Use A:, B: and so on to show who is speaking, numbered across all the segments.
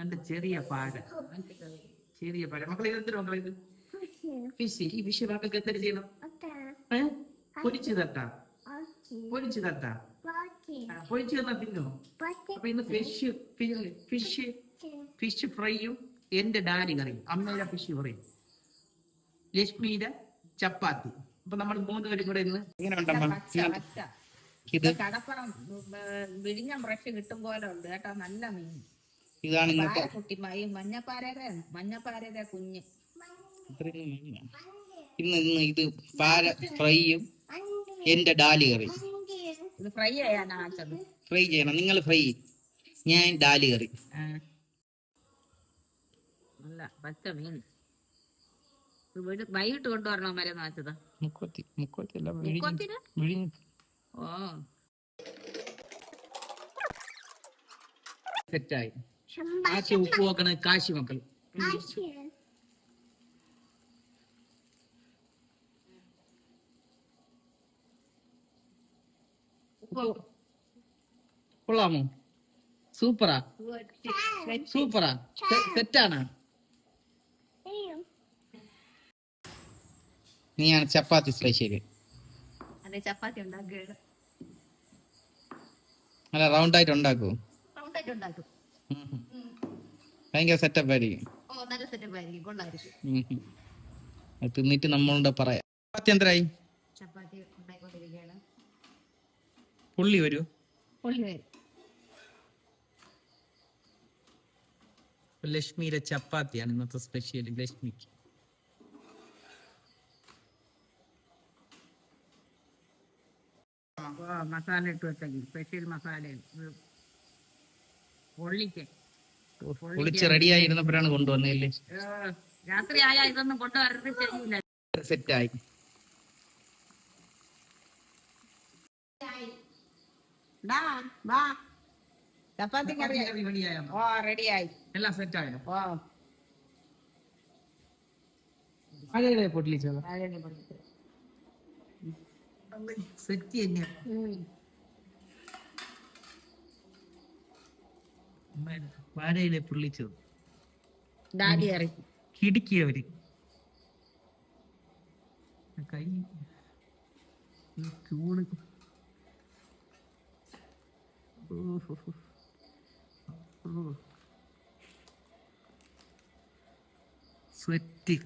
A: നല്ല ചെറിയ പാര ചെറിയ പാര മക്കളെ ഇത് എന്തിനാ മക്കളെ ഇത്? ഫിഷ് ഈ ഫിഷ് മക്കൾക്ക് എന്തര ചെയ്യണം? പൊരിച്ചു തട്ടാ പൊരിച്ചു തട്ടാ പൊരിച്ചു തന്നാ തിന്നോ? അപ്പൊ ഇന്ന് ഫിഷ് ഫിഷ് ഫിഷ് ഫ്രൈയും എന്റെ ഡാഡി കറിയും. അമ്മയുടെ ഫിഷ് കറിയും ലക്ഷ്മിയുടെ ചപ്പാത്തി. അപ്പൊ നമ്മൾ മൂന്ന് പേരും കൂടെ ഇന്ന് എങ്ങനെ ഉണ്ടമ്മ. ഇത്
B: കടപ്പുറം വിഴിഞ്ഞ ബ്രഷ് കിട്ടും പോലെ ഉണ്ട്. കേട്ടോ നല്ല മീൻ.
A: ഇതാണ് ഇന്നത്തെ
B: മഞ്ഞപ്പാരയുടെ മഞ്ഞപ്പാരയുടെ കുഞ്ഞ്.
A: ഇന്ന് ഇന്ന് ഇത് പാര ഫ്രൈയും എന്റെ ഡാലി കറി.
B: ഫ്രൈ
A: ഫ്രൈ ചെയ്യണം. നിങ്ങൾ ഫ്രൈ ഞാൻ ഡാലി കറി.
B: പച്ച മീൻ. വീട് വൈകിട്ട് കൊണ്ടുവരണോ മരം
A: മുക്കത്തി അല്ല വിഴിഞ്ഞ്.
B: ഓ.
A: സെറ്റായി. കാശി ഉപ്പ് നോക്കണ കാശി മക്കൾ. കൊള്ളാമോ? സൂപ്പറാ. സൂപ്പറാ. സെറ്റാണ്. നീയാണ് ചപ്പാത്തി സ്പെഷ്യൽ
B: അല്ല ചപ്പാത്തി ഉണ്ടാക്കുക
A: അല്ല റൗണ്ട് ആയിട്ട് ഉണ്ടാക്കൂ
B: റൗണ്ടായിട്ട് ഉണ്ടാക്കും.
A: ഭയങ്കര സെറ്റപ്പ് ആയിരിക്കും.
B: ഓ നല്ല സെറ്റപ്പ് ആയിരിക്കും.
A: അത് തിന്നിട്ട് നമ്മളോട് പറയാം. ചപ്പാത്തി എന്തരായി?
B: ചപ്പാത്തി ഉണ്ടായിക്കൊണ്ടിരിക്കുകയാണ്.
A: പുള്ളി വരൂ.
B: പൊള്ളി വരും.
A: ലക്ഷ്മിയുടെ ചപ്പാത്തിയാണ് ഇന്നത്തെ സ്പെഷ്യൽ ലക്ഷ്മിക്ക്.
B: മസാല ഇട്ട് വെച്ചെങ്കിൽ സ്പെഷ്യൽ മസാല
A: പൊളിച്ച് റെഡിയായി ഇരുന്നപ്പോഴാണ് കൊണ്ടുവന്നല്ലേ
B: രാത്രി ആയാ ഇതൊന്നും കൊണ്ടുവരരുത് ചെയ്യൂല.
A: സെറ്റായി
B: ഡാ, വാ. ചപ്പാത്തി കറി ഓ റെഡിയായി
A: എല്ലാം സെറ്റായോ
B: ഓ.
A: അതെ പൊട്ടിച്ചത്
B: താഴെ പൊള്ളിച്ച്.
A: സെറ്റ് തന്നെയാണ് വാരയിലെ പൊള്ളിച്ചത്
B: ഡാഡി കറി
A: കൈ. ചൂട്. സ്വെറ്റ്.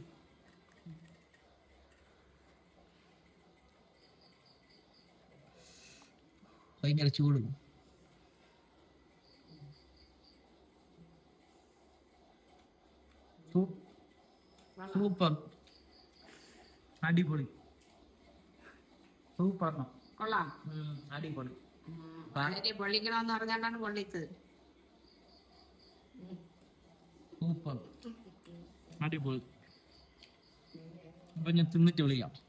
A: ഭയങ്കര ചൂട്. സൂപ്പർ. അടിപൊളി. സൂപ്പർ.
B: കൊള്ളാം.
A: അടിപൊളി.
B: വളരെ പൊള്ളിക്കണമെന്ന് പറഞ്ഞാണ് പൊള്ളിച്ചത്.
A: സൂപ്പർ. അടിപൊളി. അപ്പൊ ഞാൻ തിന്നിട്ട് വിളിക്കാം.